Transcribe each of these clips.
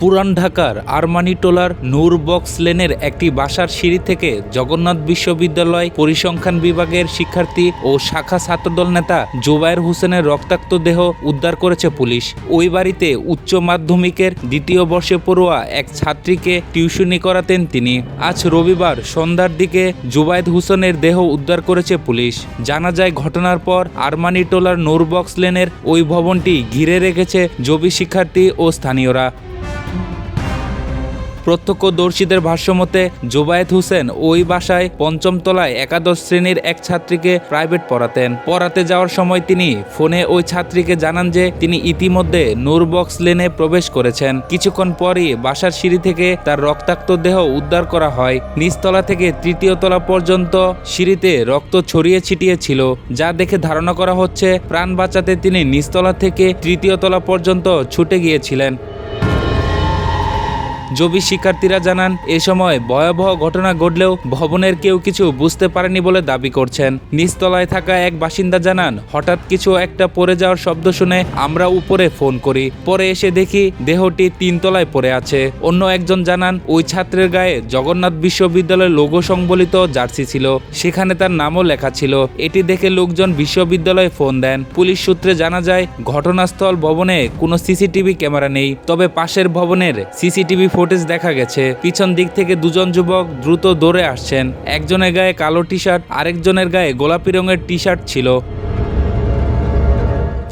পুরান ঢাকার আরমানিটোলার নূর বক্স লেনের একটি বাসার সিঁড়ি থেকে জগন্নাথ বিশ্ববিদ্যালয় পরিসংখ্যান বিভাগের শিক্ষার্থী ও শাখা ছাত্রদল নেতা জোবায়ের হোসেনের রক্তাক্ত দেহ উদ্ধার করেছে পুলিশ। ওই বাড়িতে উচ্চ মাধ্যমিকের দ্বিতীয় বর্ষে পড়ুয়া এক ছাত্রীকে টিউশনি করাতেন তিনি। আজ রবিবার সন্ধ্যার দিকে জুবায়েদ হোসেনের দেহ উদ্ধার করেছে পুলিশ। জানা যায়, ঘটনার পর আরমানিটোলার নূর বক্স লেনের ওই ভবনটি ঘিরে রেখেছে জবি শিক্ষার্থী ও স্থানীয়রা। প্রত্যক্ষদর্শীদের ভাষ্যমতে জোবায়েত হোসেন ওই বাসায় পঞ্চম তলায় একাদশ শ্রেণির এক ছাত্রীকে প্রাইভেট পড়াতেন। পড়াতে যাওয়ার সময় তিনি ফোনে ওই ছাত্রীকে জানান যে, তিনি ইতিমধ্যে নূরবক্স লেনে প্রবেশ করেছেন। কিছুক্ষণ পরই বাসার সিঁড়ি থেকে তার রক্তাক্ত দেহ উদ্ধার করা হয়। নিচতলা থেকে তৃতীয় তলা পর্যন্ত সিঁড়িতে রক্ত ছড়িয়ে ছিটিয়ে ছিল যা দেখে ধারণা করা হচ্ছে, প্রাণ বাঁচাতে তিনি নিচতলা থেকে তৃতীয় তলা পর্যন্ত ছুটে গিয়েছিলেন। জবি শিক্ষার্থীরা জানান, এ সময় ভয়াবহ ঘটনা ঘটলেও ভবনের কেউ কিছু বুঝতে পারেনি বলে দাবি করছেন। নিচতলায় থাকা এক বাসিন্দা জানান, হঠাৎ কিছু একটা পড়ে যাওয়ার শব্দ শুনে আমরা উপরে ফোন করি। পরে এসে দেখি দেহটি তিনতলায় পড়ে আছে। অন্য একজন জানান, ওই ছাত্রের গায়ে জগন্নাথ বিশ্ববিদ্যালয়ের লোগো সংবলিত জার্সি ছিল। সেখানে তার নামও লেখা ছিল। এটি দেখে লোকজন বিশ্ববিদ্যালয়ে ফোন দেন। পুলিশ সূত্রে জানা যায়, ঘটনাস্থল ভবনে কোনো সিসিটিভি ক্যামেরা নেই। তবে পাশের ভবনের সিসিটিভি ফুটেজ দেখা গেছে। পিছন দিক থেকে দুজন যুবক দ্রুত দৌড়ে আসছেন। একজনের গায়ে কালো টি শার্ট আরেকজনের গায়ে গোলাপি রঙের টি শার্ট ছিল।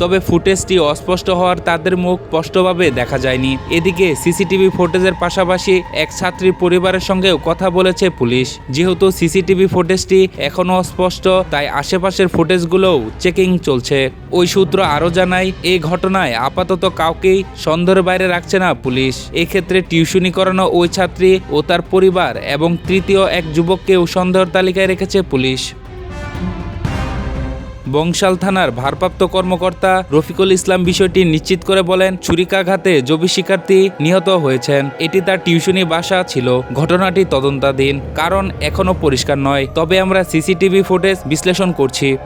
তবে ফুটেজটি অস্পষ্ট হওয়ার তাদের মুখ স্পষ্টভাবে দেখা যায়নি। এদিকে সিসিটিভি ফুটেজের পাশাপাশি এক ছাত্রীর পরিবারের সঙ্গেও কথা বলেছে পুলিশ। যেহেতু সিসিটিভি ফুটেজটি এখনও অস্পষ্ট, তাই আশেপাশের ফুটেজগুলোও চেকিং চলছে। ওই সূত্র আরও জানায় এই ঘটনায় আপাতত কাউকেই সন্দেহের বাইরে রাখছে না পুলিশ। এক্ষেত্রে টিউশনি করানো ওই ছাত্রী ও তার পরিবার এবং তৃতীয় এক যুবককেও সন্দেহের তালিকায় রেখেছে পুলিশ। বংশাল থানার ভারপ্রাপ্ত কর্মকর্তা রফিকুল ইসলাম বিষয়টি নিশ্চিত করে বলেন, ছুরিকাঘাতে জবি শিক্ষার্থী নিহত হয়েছেন। এটি তার টিউশনি বাসা ছিল। ঘটনাটি তদন্তাধীন। কারণ এখনও পরিষ্কার নয়। তবে আমরা সিসিটিভি ফুটেজ বিশ্লেষণ করছি।